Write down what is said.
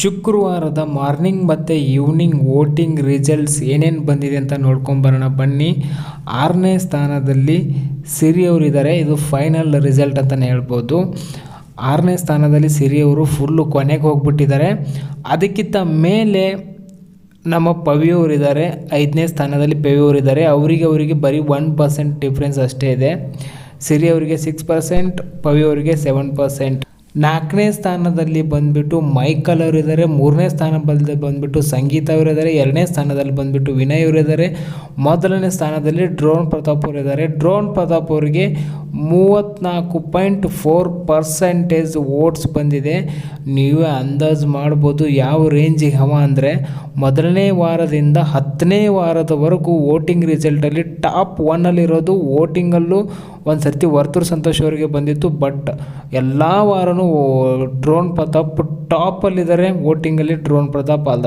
ಶುಕ್ರವಾರದ ಮಾರ್ನಿಂಗ್ ಮತ್ತು evening voting results ಏನೇನು ಬಂದಿದೆ ಅಂತ ನೋಡ್ಕೊಂಬರೋಣ ಬನ್ನಿ, ಆರನೇ ಸ್ಥಾನದಲ್ಲಿ ಸಿರಿ ಅವರಿದ್ದಾರೆ ಇದು ಫೈನಲ್ ರಿಸಲ್ಟ್ ಅಂತಲೇ ಹೇಳ್ಬೋದು. ಆರನೇ ಸ್ಥಾನದಲ್ಲಿ ಸಿರಿಯವರು ಫುಲ್ಲು ಕೊನೆಗೆ ಹೋಗ್ಬಿಟ್ಟಿದ್ದಾರೆ. ಅದಕ್ಕಿಂತ ಮೇಲೆ ನಮ್ಮ ಪವಿಯವರಿದ್ದಾರೆ ಐದನೇ ಸ್ಥಾನದಲ್ಲಿ ಪವಿಯವರಿದ್ದಾರೆ ಅವರಿಗೆ ಅವರಿಗೆ ಬರೀ ಒನ್ ಪರ್ಸೆಂಟ್ ಡಿಫ್ರೆನ್ಸ್ ಅಷ್ಟೇ ಇದೆ. ಸಿರಿ ಅವರಿಗೆ ಸಿಕ್ಸ್ ಪರ್ಸೆಂಟ್ ಪವಿಯವರಿಗೆ ಸೆವೆನ್ ಪರ್ಸೆಂಟ್ ನಾಲ್ಕನೇ ಸ್ಥಾನದಲ್ಲಿ ಬಂದುಬಿಟ್ಟು ಮೈಕಲ್ ಅವರಿದ್ದಾರೆ, ಮೂರನೇ ಸ್ಥಾನದಲ್ಲಿ ಬಂದುಬಿಟ್ಟು ಸಂಗೀತ ಅವರಿದ್ದಾರೆ, ಎರಡನೇ ಸ್ಥಾನದಲ್ಲಿ ಬಂದುಬಿಟ್ಟು ವಿನಯ್ ಅವರಿದ್ದಾರೆ, ಮೊದಲನೇ ಸ್ಥಾನದಲ್ಲಿ ಡ್ರೋನ್ ಪ್ರತಾಪ್ ಅವರಿದ್ದಾರೆ. ಡ್ರೋನ್ ಪ್ರತಾಪ್ ಅವರಿಗೆ ಮೂವತ್ತ್ನಾಲ್ಕು ಪಾಯಿಂಟ್ ಫೋರ್ ಪರ್ಸೆಂಟೇಜ್ ವೋಟ್ಸ್ ಬಂದಿದೆ. ನೀವೇ ಅಂದಾಜು ಮಾಡ್ಬೋದು ಯಾವ ರೇಂಜಿಗೆ ಹವ ಅಂದರೆ ಮೊದಲನೇ ವಾರದಿಂದ ಹತ್ತನೇ ವಾರದವರೆಗೂ ವೋಟಿಂಗ್ ರಿಸಲ್ಟಲ್ಲಿ ಟಾಪ್ ಒನ್ನಲ್ಲಿರೋದು ವೋಟಿಂಗಲ್ಲೂ ಒಂದು ಸರ್ತಿ ವರ್ತೂರು ಸಂತೋಷ್ ಅವರಿಗೆ ಬಂದಿತ್ತು ಬಟ್ ಎಲ್ಲ ವಾರನೂ ಡ್ರೋನ್ ಪ್ರತಾಪ್ ಟಾಪಲ್ಲಿದ್ದಾರೆ ವೋಟಿಂಗಲ್ಲಿ ಡ್ರೋನ್ ಪ್ರತಾಪ್ ಅಲ್ಲ.